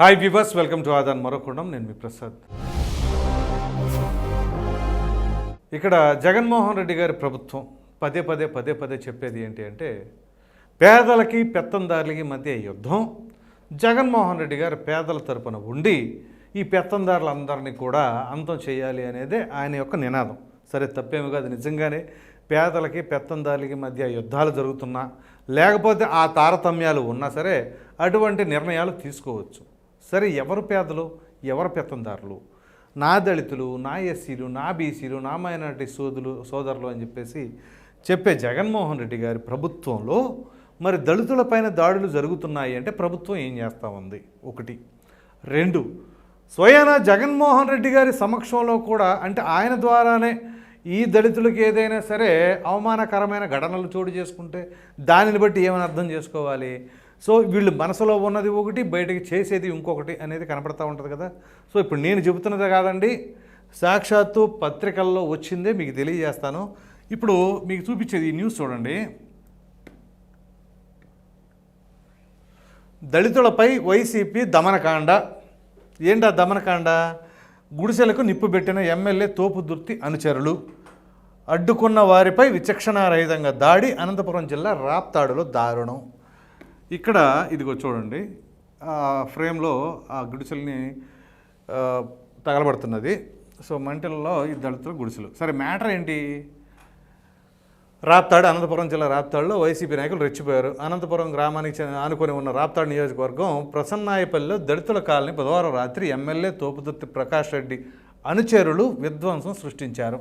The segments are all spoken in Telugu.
హాయ్ వివర్స్ వెల్కమ్ టు ఆదాన్ మరొకుండం నేను మీ ప్రసాద్ ఇక్కడ జగన్మోహన్ రెడ్డి గారి ప్రభుత్వం పదే పదే పదే పదే చెప్పేది ఏంటి అంటే పేదలకి పెత్తందారులకి మధ్య యుద్ధం. జగన్మోహన్ రెడ్డి గారు పేదల తరపున ఉండి ఈ పెత్తందారులందరినీ కూడా అంతం చేయాలి అనేదే ఆయన యొక్క నినాదం. సరే తప్పేమి కాదు. నిజంగానే పేదలకి పెత్తందారులకి మధ్య యుద్ధాలు జరుగుతున్నా లేకపోతే ఆ తారతమ్యాలు ఉన్నా సరే అటువంటి నిర్ణయాలు తీసుకోవచ్చు. సరే ఎవరు పేదలు? ఎవరు పెత్తందారులు? నా దళితులు నా ఎస్సీలు నా బీసీలు నా మైనార్టీ సోదులు సోదరులు అని చెప్పేసి చెప్పే జగన్మోహన్ రెడ్డి గారి ప్రభుత్వంలో మరి దళితులపైన దాడులు జరుగుతున్నాయి అంటే ప్రభుత్వం ఏం చేస్తూ ఉంది? ఒకటి. రెండు. స్వయాన జగన్మోహన్ రెడ్డి గారి సమక్షంలో కూడా అంటే ఆయన ద్వారానే ఈ దళితులకు ఏదైనా సరే అవమానకరమైన ఘటనలు చోటు చేసుకుంటే దానిని బట్టి ఏమని అర్థం చేసుకోవాలి? సో వీళ్ళు మనసులో ఉన్నది ఒకటి బయటకి చేసేది ఇంకొకటి అనేది కనపడతా ఉంటుంది కదా. సో ఇప్పుడు నేను చెబుతున్నదే కాదండి సాక్షాత్తు పత్రికల్లో వచ్చిందే మీకు తెలియజేస్తాను. ఇప్పుడు మీకు చూపించేది ఈ న్యూస్ చూడండి. దళితులపై వైసీపీ దమనకాండ. ఏంటా దమనకాండ? గుడిసెలకు నిప్పు పెట్టిన ఎమ్మెల్యే తోపుదుర్తి అనుచరులు. అడ్డుకున్న వారిపై విచక్షణారహితంగా దాడి అనంతపురం జిల్లా రాప్తాడులో దారుణం. ఇక్కడ ఇదిగో చూడండి ఆ ఫ్రేమ్లో ఆ గుడిసెల్ని తగలబడుతున్నది. సో మంటల్లో ఈ దళితుల గుడిసెలు. సరే మ్యాటర్ ఏంటి? రాప్తాడు అనంతపురం జిల్లా రాప్తాడులో వైసీపీ నాయకులు రెచ్చిపోయారు. అనంతపురం గ్రామానికి చెందిన ఆనుకొని ఉన్న రాప్తాడు నియోజకవర్గం ప్రసన్నాయపల్లిలో దళితుల కాలనీ బుధవారం రాత్రి ఎమ్మెల్యే తోపుదుర్తి ప్రకాష్ రెడ్డి అనుచరులు విధ్వంసం సృష్టించారు.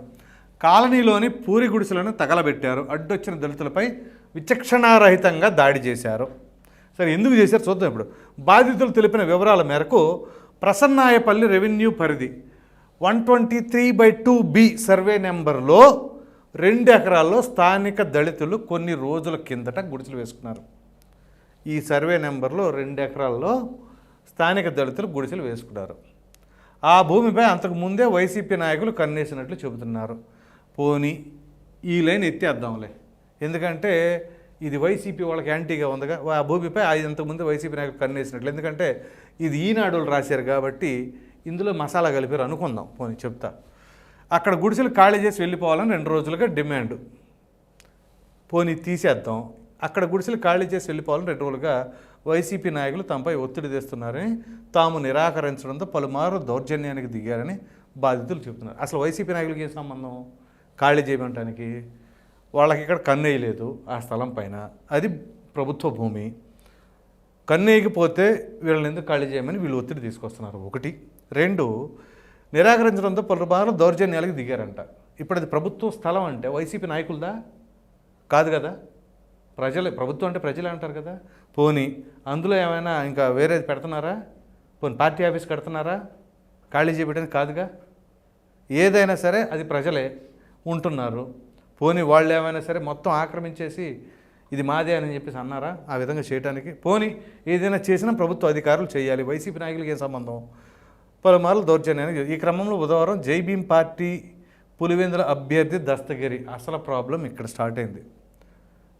కాలనీలోని పూరి గుడిసెలను తగలబెట్టారు. అడ్డొచ్చిన దళితులపై విచక్షణారహితంగా దాడి చేశారు. సరే ఎందుకు చేశారు చూద్దాం ఇప్పుడు. బాధితులు తెలిపిన వివరాల మేరకు ప్రసన్నాయపల్లి రెవెన్యూ పరిధి one twenty three by two B survey నెంబర్లో రెండు ఎకరాల్లో స్థానిక దళితులు కొన్ని రోజుల కిందట గుడిసెలు వేసుకున్నారు. ఈ సర్వే నెంబర్లో రెండు ఎకరాల్లో స్థానిక దళితులు గుడిసెలు వేసుకున్నారు. ఆ భూమిపై అంతకు ముందే వైసీపీ నాయకులు కన్నేసినట్లు చెబుతున్నారు. పోని ఈ లైన్ ఎత్తేద్దాంలే. ఎందుకంటే ఇది వైసీపీ వాళ్ళకి యాంటీగా ఉందిగా. ఆ భూమిపై ఇంతకుముందు వైసీపీ నాయకులు కన్నేసినట్లు. ఎందుకంటే ఇది ఈనాడు రాశారు కాబట్టి ఇందులో మసాలా కలిపారు అనుకుందాం. పోనీ చెప్తా. అక్కడ గుడిసెలు ఖాళీ చేసి వెళ్ళిపోవాలని రెండు రోజులుగా డిమాండ్. పోనీ తీసేద్దాం. అక్కడ గుడిసెలు ఖాళీ చేసి వెళ్ళిపోవాలని రెండు రోజులుగా వైసీపీ నాయకులు తమపై ఒత్తిడి తెస్తున్నారని తాము నిరాకరించడంతో పలుమారు దౌర్జన్యానికి దిగారని బాధితులు చెబుతున్నారు. అసలు వైసీపీ నాయకులకి ఏ సంబంధం? ఖాళీ చేయమంటానికి? వాళ్ళకి ఇక్కడ కన్నేయలేదు ఆ స్థలం పైన. అది ప్రభుత్వ భూమి. కన్నేయకపోతే వీళ్ళని ఎందుకు ఖాళీ చేయమని వీళ్ళు ఒత్తిడి తీసుకొస్తున్నారు. ఒకటి. రెండు నిరాకరించడంతో పలుమార్లు దౌర్జన్యాలకు దిగారంట. ఇప్పుడు అది ప్రభుత్వ స్థలం అంటే వైసీపీ నాయకులదా? కాదు కదా. ప్రజలే ప్రభుత్వం అంటే ప్రజలే అంటారు కదా. పోనీ అందులో ఏమైనా ఇంకా వేరేది పెడుతున్నారా? పోనీ పార్టీ ఆఫీస్ కడుతున్నారా? ఖాళీ చేయబెట్టేది కాదుగా? ఏదైనా సరే అది ప్రజలే ఉంటున్నారు. పోనీ వాళ్ళు ఏమైనా సరే మొత్తం ఆక్రమించేసి ఇది మాదే అని చెప్పేసి అన్నారా? ఆ విధంగా చేయడానికి పోనీ ఏదైనా చేసినా ప్రభుత్వ అధికారులు చేయాలి. వైసీపీ నాయకులకి ఏం సంబంధం? పలుమార్లు దౌర్జన్యానికి ఈ క్రమంలో బుధవారం జైభీం పార్టీ పులివెందుల అభ్యర్థి దస్తగిరి. అసలు ప్రాబ్లం ఇక్కడ స్టార్ట్ అయింది.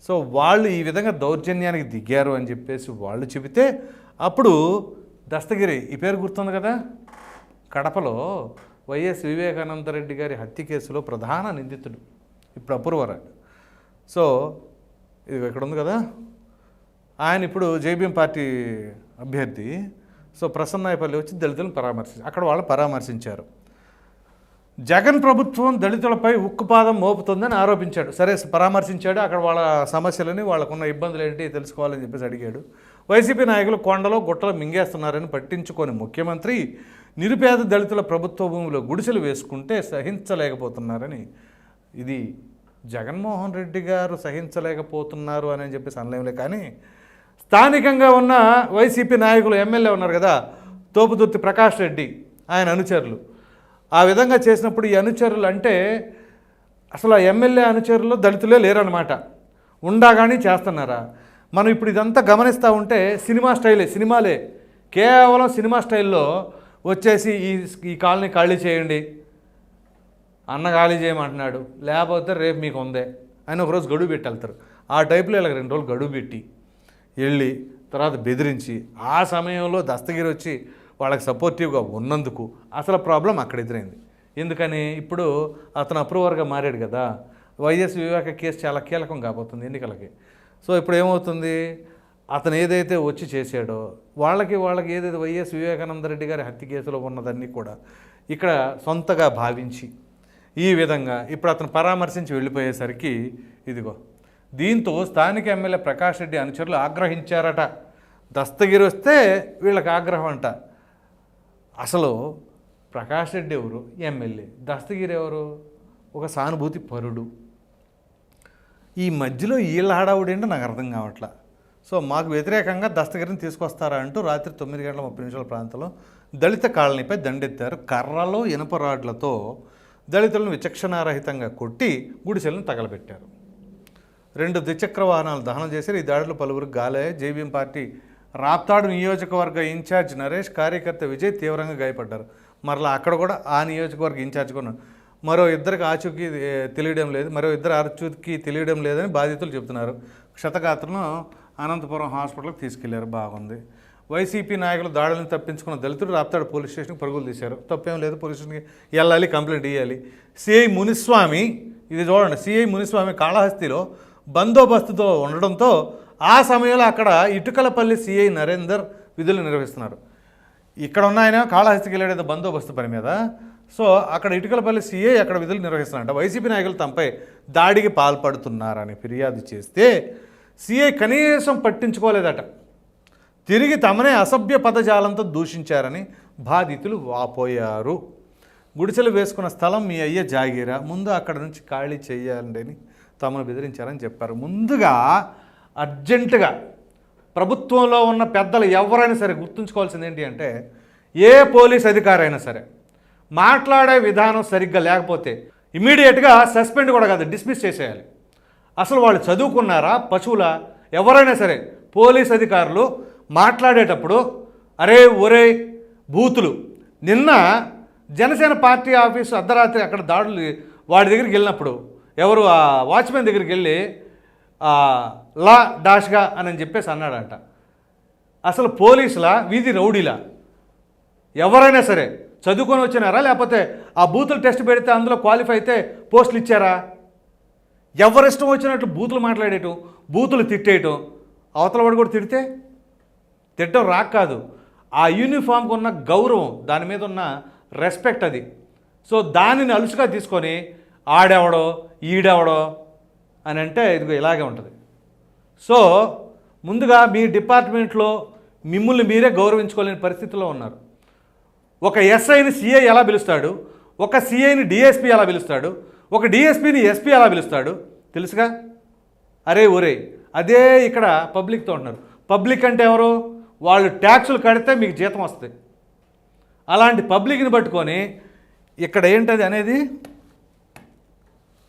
సో వాళ్ళు ఈ విధంగా దౌర్జన్యానికి దిగారు అని చెప్పేసి వాళ్ళు చెబితే అప్పుడు దస్తగిరి ఈ పేరు గుర్తుంది కదా? కడపలో వైఎస్ వివేకానంద రెడ్డి గారి హత్య కేసులో ప్రధాన నిందితుడు. ఇప్పుడు అపూర్వరాడు సో ఇది ఇక్కడ ఉంది కదా? ఆయన ఇప్పుడు జేబీఎం పార్టీ అభ్యర్థి. సో ప్రసన్నాయపల్లి వచ్చి దళితులను పరామర్శించారు అక్కడ వాళ్ళు పరామర్శించారు. జగన్ ప్రభుత్వం దళితులపై ఉక్కుపాదం మోపుతుందని ఆరోపించాడు. సరే పరామర్శించాడు. అక్కడ వాళ్ళ సమస్యలని వాళ్ళకున్న ఇబ్బందులు ఏంటి తెలుసుకోవాలని చెప్పేసి అడిగాడు. వైసీపీ నాయకులు కొండలో గుట్టలు మింగేస్తున్నారని పట్టించుకొని ముఖ్యమంత్రి నిరుపేద దళితుల ప్రభుత్వ భూమిలో గుడిసెలు వేసుకుంటే సహించలేకపోతున్నారని ఇది జగన్మోహన్ రెడ్డి గారు సహించలేకపోతున్నారు అని చెప్పేసి అనలేములే కానీ స్థానికంగా ఉన్న వైసీపీ నాయకులు ఎమ్మెల్యే ఉన్నారు కదా తోపుదుర్తి ప్రకాష్ రెడ్డి ఆయన అనుచరులు. ఆ విధంగా చేసినప్పుడు ఈ అనుచరులు అంటే అసలు ఆ ఎమ్మెల్యే అనుచరులు దళితులే లేరనమాట ఉండగానే చేస్తున్నారా? మనం ఇప్పుడు ఇదంతా గమనిస్తూ ఉంటే సినిమా స్టైలే సినిమాలే. కేవలం సినిమా స్టైల్లో వచ్చేసి ఈ ఈ కాలనీ ఖాళీ చేయండి అన్న ఖాళీ చేయమంటున్నాడు. లేకపోతే రేపు మీకు ఉందే అని ఒకరోజు గడువు పెట్టి వెళ్తారు. ఆ టైప్లో ఇలా రెండు రోజులు గడువు పెట్టి వెళ్ళి తర్వాత బెదిరించి ఆ సమయంలో దస్తగిరి వచ్చి వాళ్ళకి సపోర్టివ్గా ఉన్నందుకు అసలు ప్రాబ్లం అక్కడ ఎదురైంది. ఎందుకని? ఇప్పుడు అతను అప్రూవర్గా మారాడు కదా. వైఎస్ వివేక కేసు చాలా కీలకం కాబోతుంది ఎన్నికలకి. సో ఇప్పుడు ఏమవుతుంది? అతను ఏదైతే వచ్చి చేశాడో వాళ్ళకి వాళ్ళకి ఏదైతే వైఎస్ వివేకానంద రెడ్డి గారి హత్య కేసులో ఉన్నదన్నీ కూడా ఇక్కడ సొంతగా భావించి ఈ విధంగా ఇప్పుడు అతను పరామర్శించి వెళ్ళిపోయేసరికి ఇదిగో దీంతో స్థానిక ఎమ్మెల్యే ప్రకాష్ రెడ్డి అనుచరులు ఆగ్రహించారట. దస్తగిరి వస్తే వీళ్ళకి ఆగ్రహం అంట. అసలు ప్రకాష్ రెడ్డి ఎవరు? ఎమ్మెల్యే. దస్తగిరి ఎవరు? ఒక సానుభూతి పరుడు. ఈ మధ్యలో వీళ్ళ హడావుడేంటో నాకు అర్థం కావట్లా. సో మాకు వ్యతిరేకంగా దస్తగిరిని తీసుకొస్తారా అంటూ రాత్రి తొమ్మిది గంటల ముప్పై నిమిషాల ప్రాంతంలో దళిత కాలనీపై దండెత్తారు కర్రలో ఇనుప రాడ్లతో దళితులను విచక్షణారహితంగా కొట్టి గుడిసెలను తగలబెట్టారు. రెండు ద్విచక్ర వాహనాలు దహనం చేశారు ఈ దాడులు పలువురు గాలే. జేబీఎం పార్టీ రాప్తాడు నియోజకవర్గ ఇన్ఛార్జ్ నరేష్ కార్యకర్త విజయ్ తీవ్రంగా గాయపడ్డారు. మరలా అక్కడ కూడా ఆ నియోజకవర్గ ఇన్ఛార్జ్ కూడా మరో ఇద్దరికి ఆచూకీ తెలియడం లేదు. మరో ఇద్దరు ఆచూకీ తెలియడం లేదని బాధితులు చెబుతున్నారు. క్షతగాత్రను అనంతపురం హాస్పిటల్కి తీసుకెళ్ళారు. బాగుంది. వైసీపీ నాయకులు దాడులను తప్పించుకున్న దళితుడు రాప్తాడు పోలీస్ స్టేషన్కి పరుగులు తీశారు. తప్పేం లేదు పోలీస్ స్టేషన్కి వెళ్ళాలి కంప్లైంట్ ఇవ్వాలి సిఐ మునిస్వామి ఇది చూడండి సిఐ మునిస్వామి కాళహస్తిలో బందోబస్తుతో ఉండడంతో ఆ సమయంలో అక్కడ ఇటుకలపల్లి సిఐ నరేందర్ విధులు నిర్వహిస్తున్నారు. ఇక్కడ ఉన్న ఆయన కాళహస్తికి వెళ్ళేది బందోబస్తు పని మీద. సో అక్కడ ఇటుకలపల్లి సీఏ అక్కడ విధులు నిర్వహిస్తున్నారంట. వైసీపీ నాయకులు తమపై దాడికి పాల్పడుతున్నారని ఫిర్యాదు చేస్తే సిఐ కనీసం పట్టించుకోలేదట. తిరిగి తమనే అసభ్య పదజాలంతో దూషించారని బాధితులు వాపోయారు. గుడిసెలు వేసుకున్న స్థలం మీ అయ్య జాగీరా. ముందు అక్కడ నుంచి ఖాళీ చేయాలండి అని తమను బెదిరించారని చెప్పారు. ముందుగా అర్జెంటుగా ప్రభుత్వంలో ఉన్న పెద్దలు ఎవరైనా సరే గుర్తుంచుకోవాల్సింది ఏంటి అంటే ఏ పోలీస్ అధికారి అయినా సరే మాట్లాడే విధానం సరిగ్గా లేకపోతే ఇమీడియట్గా సస్పెండ్ కూడా కాదు డిస్మిస్ చేసేయాలి. అసలు వాళ్ళు చదువుకున్నారా పశువుల? ఎవరైనా సరే పోలీస్ అధికారులు మాట్లాడేటప్పుడు అరే ఒరే బూతులు నిన్న జనసేన పార్టీ ఆఫీసు అర్ధరాత్రి అక్కడ దాడులు వాడి దగ్గరికి వెళ్ళినప్పుడు ఎవరు ఆ వాచ్మెన్ దగ్గరికి వెళ్ళి లా డాష్గా అని చెప్పేసి అన్నాడంట. అసలు పోలీసులా వీధి రౌడీలా? ఎవరైనా సరే చదువుకొని వచ్చినారా? లేకపోతే ఆ బూతులు టెస్ట్ పెడితే అందులో క్వాలిఫై అయితే పోస్టులు ఇచ్చారా? ఎవరిష్టం వచ్చినట్లు బూతులు మాట్లాడేయటం బూతులు తిట్టేయటం అవతల వాడు కూడా తిడితే? తిట్టం రాక్ కాదు. ఆ యూనిఫామ్కి ఉన్న గౌరవం దాని మీద ఉన్న రెస్పెక్ట్ అది. సో దానిని అలుసుగా తీసుకొని ఆడెవడో ఈడెవడో అని అంటే ఇదిగో ఇలాగే ఉంటుంది. సో ముందుగా మీ డిపార్ట్మెంట్లో మిమ్మల్ని మీరే గౌరవించుకోలేని పరిస్థితిలో ఉన్నారు. ఒక ఎస్ఐని సిఐ ఎలా పిలుస్తాడు? ఒక సిఐని డిఎస్పి ఎలా పిలుస్తాడు? ఒక డిఎస్పిని ఎస్పీ ఎలా పిలుస్తాడు? తెలుసుగా? అరే ఒరే అదే ఇక్కడ పబ్లిక్తో ఉంటున్నారు పబ్లిక్ అంటే ఎవరు? వాళ్ళు ట్యాక్సులు కడితే మీకు జీతం వస్తాయి. అలాంటి పబ్లిక్ని పట్టుకొని ఇక్కడ ఏంటది అనేది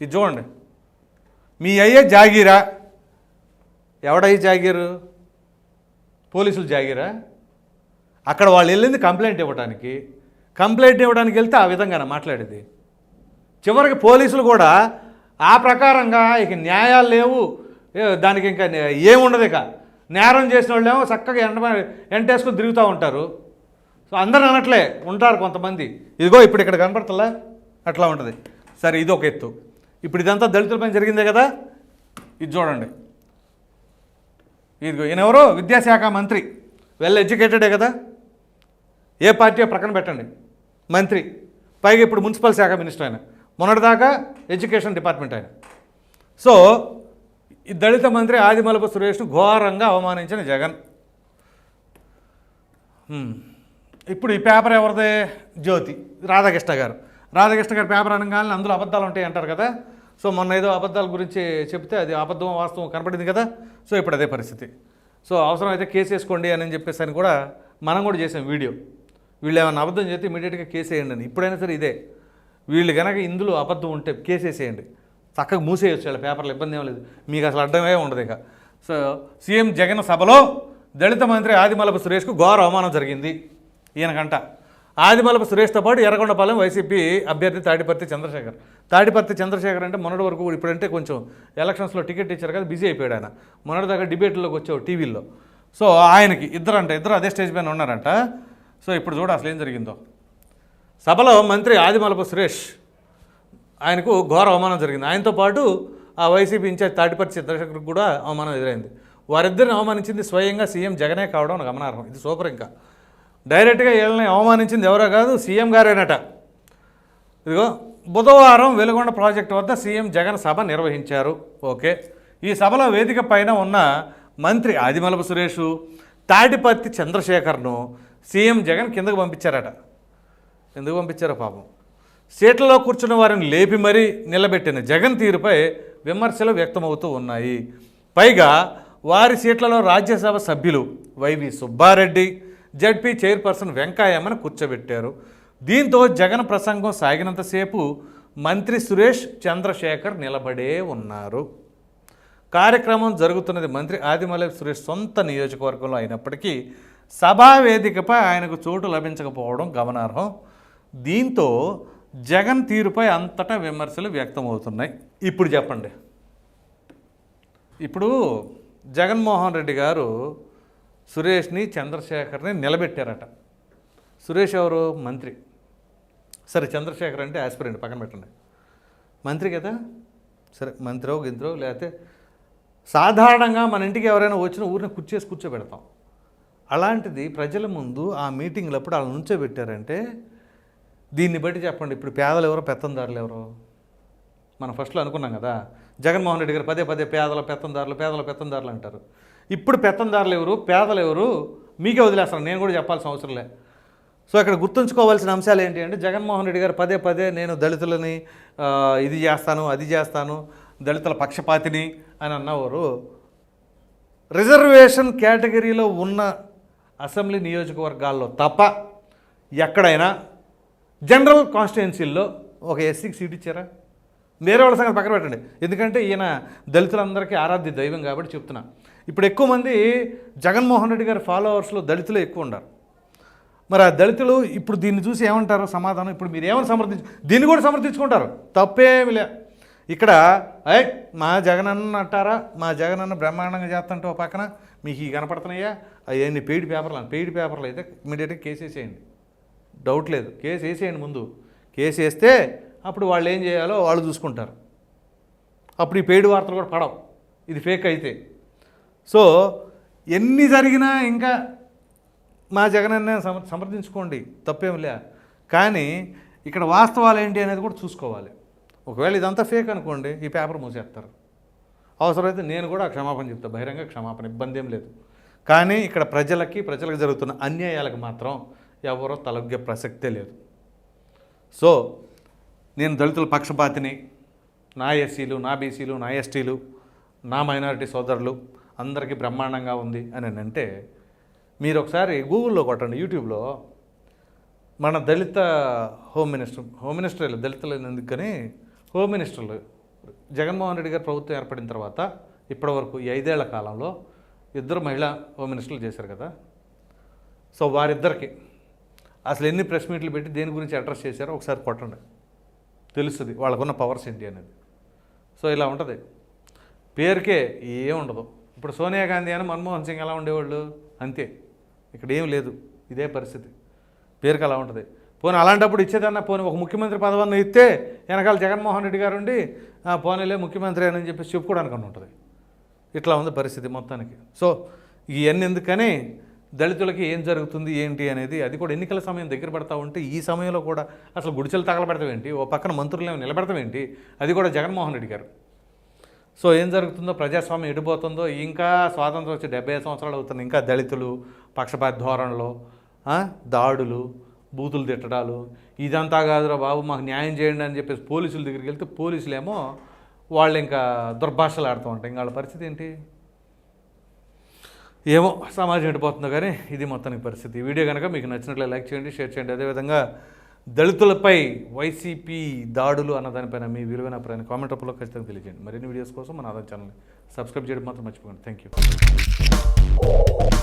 ఇది చూడండి. మీ అయ్యే జాగీరా? ఎవడయ్యి జాగీరు? పోలీసులు జాగీరా? అక్కడ వాళ్ళు వెళ్ళింది కంప్లైంట్ ఇవ్వడానికి కంప్లైంట్ ఇవ్వడానికి వెళ్తే ఆ విధంగానే మాట్లాడేది. చివరికి పోలీసులు కూడా ఆ ప్రకారంగా ఇక న్యాయాలు లేవు. ఏ, దానికి ఇంకా ఏముండదు ఇక. నేరం చేసిన వాళ్ళేమో చక్కగా ఎండ ఎంటేసుకొని తిరుగుతూ ఉంటారు. సో అందరూ అనట్లే ఉంటారు కొంతమంది. ఇదిగో ఇప్పుడు ఇక్కడ కనపడుతుందా అట్లా ఉంటుంది. సరే ఇది ఒక ఎత్తు. ఇప్పుడు ఇదంతా దళితులపై జరిగిందే కదా? ఇది చూడండి. ఇదిగో ఈయన విద్యాశాఖ మంత్రి. వెల్ ఎడ్యుకేటెడే కదా? ఏ పార్టీ ప్రక్కన పెట్టండి. మంత్రి. పైగా ఇప్పుడు మున్సిపల్ శాఖ మినిస్టర్ ఆయన. మొన్నటిదాకా ఎడ్యుకేషన్ డిపార్ట్మెంట్ ఆయన. సో ఈ దళిత మంత్రి ఆదిమలపు సురేష్ను ఘోరంగా అవమానించిన జగన్. ఇప్పుడు ఈ పేపర్ ఎవరిదే? జ్యోతి రాధాకృష్ణ గారు. రాధాకృష్ణ గారు పేపర్ అనగానే అందులో అబద్ధాలు ఉంటాయి అంటారు కదా. సో మొన్న ఏదో అబద్ధాల గురించి చెప్తే అది అబద్ధం వాస్తవం కనపడింది కదా. సో ఇప్పుడు అదే పరిస్థితి. సో అవసరమైతే కేసు వేసుకోండి అని చెప్పేసి అని కూడా మనం కూడా చేసాం వీడియో. వీళ్ళు ఏమైనా అబద్ధం చేస్తే ఇమీడియట్గా కేసు వేయండి అని. ఇప్పుడైనా సరే ఇదే. వీళ్ళు కనుక ఇందులో అబద్ధం ఉంటే కేసు వేసేయండి. చక్కగా మూసేయచ్చు వాళ్ళ పేపర్లు ఇబ్బంది ఏం లేదు. మీకు అసలు అడ్డమే ఉండదు ఇక. సో సీఎం జగన్ సభలో దళిత మంత్రి ఆదిమలపు సురేష్కు ఘోర అవమానం జరిగింది. ఈయనకంట ఆదిమలపు సురేష్తో పాటు ఎర్రగొండపాలెం వైసీపీ అభ్యర్థి తాడిపర్తి చంద్రశేఖర్. తాడిపర్తి చంద్రశేఖర్ అంటే మొన్నటి వరకు ఇప్పుడంటే కొంచెం ఎలక్షన్స్లో టికెట్ ఇచ్చారు కదా బిజీ అయిపోయాడు ఆయన. మొన్నటి దాకా డిబేట్లోకి వచ్చావు టీవీల్లో. సో ఆయనకి ఇద్దరు అంట ఇద్దరు అదే స్టేజ్ పైన ఉన్నారంట. సో ఇప్పుడు చూడ అసలు ఏం జరిగిందో. సభలో మంత్రి ఆదిమలపు సురేష్ ఆయనకు ఘోర అవమానం జరిగింది. ఆయనతో పాటు ఆ వైసీపీ ఇన్ఛార్జ్ తాటిపర్తి చంద్రశేఖర్కి కూడా అవమానం ఎదురైంది. వారిద్దరిని అవమానించింది స్వయంగా సీఎం జగనే కావడం గమనార్హం. ఇది సూపర్ ఇంకా. డైరెక్ట్గా వీళ్ళని అవమానించింది ఎవరో కాదు సీఎం గారేనట. ఇదిగో బుధవారం వెలుగొండ ప్రాజెక్టు వద్ద సీఎం జగన్ సభ నిర్వహించారు. ఓకే. ఈ సభలో వేదిక పైన ఉన్న మంత్రి ఆదిమలపు సురేషు తాటిపర్తి చంద్రశేఖర్ను సీఎం జగన్ కిందకు పంపించారట. ఎందుకు పంపించారో పాపం. సీట్లలో కూర్చున్న వారిని లేపి మరీ నిలబెట్టిన జగన్ తీరుపై విమర్శలు వ్యక్తమవుతూ ఉన్నాయి. పైగా వారి సీట్లలో రాజ్యసభ సభ్యులు వైవి సుబ్బారెడ్డి జడ్పీ చైర్పర్సన్ వెంకయ్యమ్మను కూర్చోబెట్టారు. దీంతో జగన్ ప్రసంగం సాగినంతసేపు మంత్రి సురేష్ చంద్రశేఖర్ నిలబడే ఉన్నారు. కార్యక్రమం జరుగుతున్నది మంత్రి ఆదిమలై సురేష్ సొంత నియోజకవర్గంలో అయినప్పటికీ సభా వేదికపై ఆయనకు చోటు లభించకపోవడం గమనార్హం. దీంతో జగన్ తీరుపై అంతటా విమర్శలు వ్యక్తమవుతున్నాయి. ఇప్పుడు చెప్పండి. ఇప్పుడు జగన్మోహన్ రెడ్డి గారు సురేష్ని చంద్రశేఖర్ని నిలబెట్టారట. సురేష్ ఎవరు? మంత్రి. సరే చంద్రశేఖర్ అంటే ఆస్పిరెంట్ పక్కన పెట్టండి. మంత్రి కదా? సరే మంత్రో గింత్రో లేకపోతే సాధారణంగా మన ఇంటికి ఎవరైనా వచ్చిన ఊరిని కుర్చేసి కూర్చోబెడతాం. అలాంటిది ప్రజల ముందు ఆ మీటింగ్లప్పుడు అలా నుంచోబెట్టారంటే దీన్ని బట్టి చెప్పండి. ఇప్పుడు పేదలు ఎవరో పెత్తందారులు ఎవరో? మనం ఫస్ట్లో అనుకున్నాం కదా జగన్మోహన్ రెడ్డి గారు పదే పదే పేదల పెత్తందారులు పేదల పెత్తందారులు అంటారు. ఇప్పుడు పెత్తందారులు ఎవరు పేదలు ఎవరు? మీకే వదిలేస్తాను నేను కూడా చెప్పాల్సిన అవసరం లే. సో ఇక్కడ గుర్తుంచుకోవాల్సిన అంశాలు ఏంటి అంటే జగన్మోహన్ రెడ్డి గారు పదే పదే నేను దళితులని ఇది చేస్తాను అది చేస్తాను దళితుల పక్షపాతిని అని అన్నవారు. రిజర్వేషన్ కేటగిరీలో ఉన్న అసెంబ్లీ నియోజకవర్గాల్లో తప్ప ఎక్కడైనా జనరల్ కాన్స్టిట్యున్సీల్లో ఒక ఎస్సీకి సీట్ ఇచ్చారా? వేరే వాళ్ళ సంగతి పక్కన పెట్టండి. ఎందుకంటే ఈయన దళితులందరికీ ఆరాధ్య దైవం కాబట్టి చెప్తున్నా. ఇప్పుడు ఎక్కువ మంది జగన్మోహన్ రెడ్డి గారి ఫాలోవర్స్లో దళితులు ఎక్కువ ఉన్నారు మరి ఆ దళితులు ఇప్పుడు దీన్ని చూసి ఏమంటారు? సమాధానం ఇప్పుడు మీరు ఏమని సమర్థించు దీన్ని కూడా సమర్థించుకుంటారు. తప్పేమి లే. ఇక్కడ అయ్ మా జగనన్న అంటారా? మా జగనన్న బ్రహ్మాండంగా చేస్తుంటే ఓ పక్కన మీకు ఈ కనపడుతున్నాయా? అవన్నీ పెయిడ్ పేపర్లు పెయిడ్ పేపర్లు అయితే ఇమీడియట్గా కేసేసేయండి డౌట్ లేదు. కేసు వేసేయండి ముందు. కేసు వేస్తే అప్పుడు వాళ్ళు ఏం చేయాలో వాళ్ళు చూసుకుంటారు. అప్పుడు ఈ పెయిడ్ వార్తలు కూడా పడవు. ఇది ఫేక్ అయితే. సో ఎన్ని జరిగినా ఇంకా మా జగనన్న సమ సమర్థించుకోండి. తప్పేం లే. కానీ ఇక్కడ వాస్తవాలు ఏంటి అనేది కూడా చూసుకోవాలి. ఒకవేళ ఇదంతా ఫేక్ అనుకోండి ఈ పేపర్ మూసేస్తారు. అవసరమైతే నేను కూడా క్షమాపణ చెప్తాను బహిరంగ క్షమాపణ ఇబ్బంది ఏం లేదు. కానీ ఇక్కడ ప్రజలకి ప్రజలకు జరుగుతున్న అన్యాయాలకు మాత్రం ఎవరో తలొగ్గే ప్రసక్తే లేదు. సో నేను దళితుల పక్షపాతిని నా ఎస్సీలు నా బీసీలు నా ఎస్టీలు నా మైనారిటీ సోదరులు అందరికీ బ్రహ్మాండంగా ఉంది అని అంటే మీరు ఒకసారి గూగుల్లో కొట్టండి యూట్యూబ్లో. మన Dalit home minister home minister లేదు దళితులు ఎందుకని హోమ్ మినిస్టర్లు జగన్మోహన్ రెడ్డి గారు ప్రభుత్వం ఏర్పడిన తర్వాత ఇప్పటివరకు ఈ ఐదేళ్ళ కాలంలో ఇద్దరు మహిళా హోమ్ మినిస్టర్లు చేశారు కదా. సో వారిద్దరికి అసలు ఎన్ని ప్రెస్ మీట్లు పెట్టి దేని గురించి అడ్రస్ చేశారో ఒకసారి కొట్టండి. తెలుస్తుంది. వాళ్ళకున్న పవర్స్ ఏంటి అనేది. సో ఇలా ఉంటుంది. పేరుకే ఏం ఉండదు. ఇప్పుడు సోనియా గాంధీ అని మన్మోహన్ సింగ్ ఎలా ఉండేవాళ్ళు? అంతే. ఇక్కడ ఏం లేదు. ఇదే పరిస్థితి. పేరుకి అలా ఉంటుంది. పోనీ అలాంటప్పుడు ఇచ్చేదన్నా పోనీ ఒక ముఖ్యమంత్రి పదవన్న ఇస్తే వెనకాల జగన్మోహన్ రెడ్డి గారు ఉండి "ఆ, పోనీలే ముఖ్యమంత్రి అని చెప్పేసి చెప్పుకోవడానికి అని ఉంటుంది. ఇట్లా ఉంది పరిస్థితి మొత్తానికి. సో ఇవన్నీ ఎందుకని దళితులకి ఏం జరుగుతుంది ఏంటి అనేది అది కూడా ఎన్నికల సమయం దగ్గర పడతా ఉంటే ఈ సమయంలో కూడా అసలు గుడిచెలు తగలబెడతామేంటి ఓ పక్కన మంత్రులు నిలబెడతామేంటి అది కూడా జగన్మోహన్ రెడ్డి గారు. సో ఏం జరుగుతుందో ప్రజాస్వామ్యం ఎడిపోతుందో ఇంకా స్వాతంత్రం వచ్చి డెబ్బై ఐదు సంవత్సరాలు అవుతుంది ఇంకా దళితులు పక్షపాత ధోరణులు దాడులు బూతులు తిట్టడాలు ఇదంతా కాదురా బాబు మాకు న్యాయం చేయండి అని చెప్పేసి పోలీసుల దగ్గరికి వెళ్తే పోలీసులేమో వాళ్ళు ఇంకా దుర్భాషలు ఆడుతూ ఉంటాయి. ఇంకా వాళ్ళ పరిస్థితి ఏంటి? ఏమో సమాజం ఎడిపోతుందో కానీ ఇది మొత్తానికి పరిస్థితి. ఈ వీడియో కనుక మీకు నచ్చినట్లే లైక్ చేయండి షేర్ చేయండి. అదేవిధంగా దళితులపై వైసీపీ దాడులు అన్న దానిపైన మీ విలువైన అభిప్రాయాన్ని కామెంట్ రూపంలో ఖచ్చితంగా తెలియజేయండి. మరిన్ని వీడియోస్ కోసం మన ఆదాయం ఛానల్ని సబ్స్క్రైబ్ చేయడం మాత్రం మర్చిపోకండి. Thank you